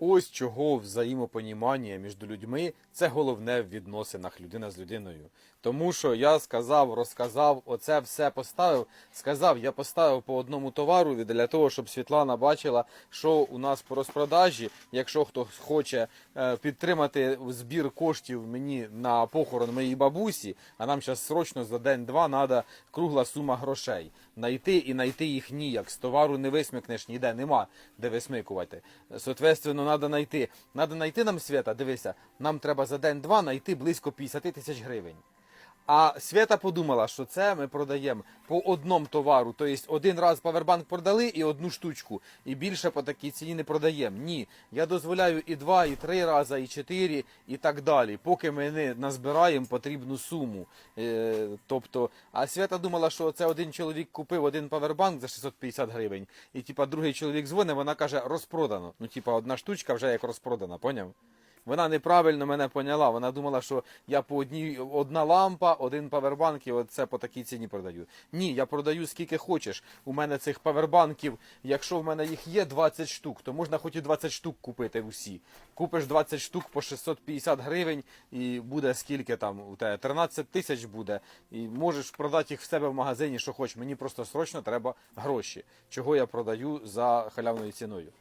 Ось чого взаємопонімання між людьми це головне в відносинах людина з людиною. Тому що я сказав, розказав, оце все поставив. Сказав, я поставив по одному товару для того, щоб Світлана бачила, що у нас по розпродажі. Якщо хтось хоче е, підтримати збір коштів мені на похорон моїй бабусі, а нам зараз срочно за день-два треба кругла сума грошей. Найти і знайти їх ніяк. З товару не висмикнеш ніде, нема де висмикувати. Соответственно, треба знайти. Треба знайти нам свята. Дивися, нам треба за день-два знайти близько 50 тисяч гривень. А Свята подумала, що це ми продаємо по одному товару. Тобто один раз павербанк продали і одну штучку, і більше по такій ціні не продаємо. Ні, я дозволяю і два, і три рази, і чотири, і так далі, поки ми не назбираємо потрібну суму. Е, тобто, а Свята думала, що це один чоловік купив один павербанк за 650 гривень, і типа другий чоловік дзвонить, вона каже, розпродано. Ну, типа, одна штучка вже як розпродана, поняв? Вона неправильно мене поняла. Вона думала, що я по одній одна лампа, один павербанк і оце по такій ціні продаю. Ні, я продаю скільки хочеш. У мене цих павербанків, якщо в мене їх є 20 штук, то можна хоч і 20 штук купити усі. Купиш 20 штук по 650 гривень, і буде скільки там у тебе 13 тисяч буде. І можеш продати їх в себе в магазині, що хочеш. Мені просто срочно треба гроші. Чого я продаю за халявною ціною.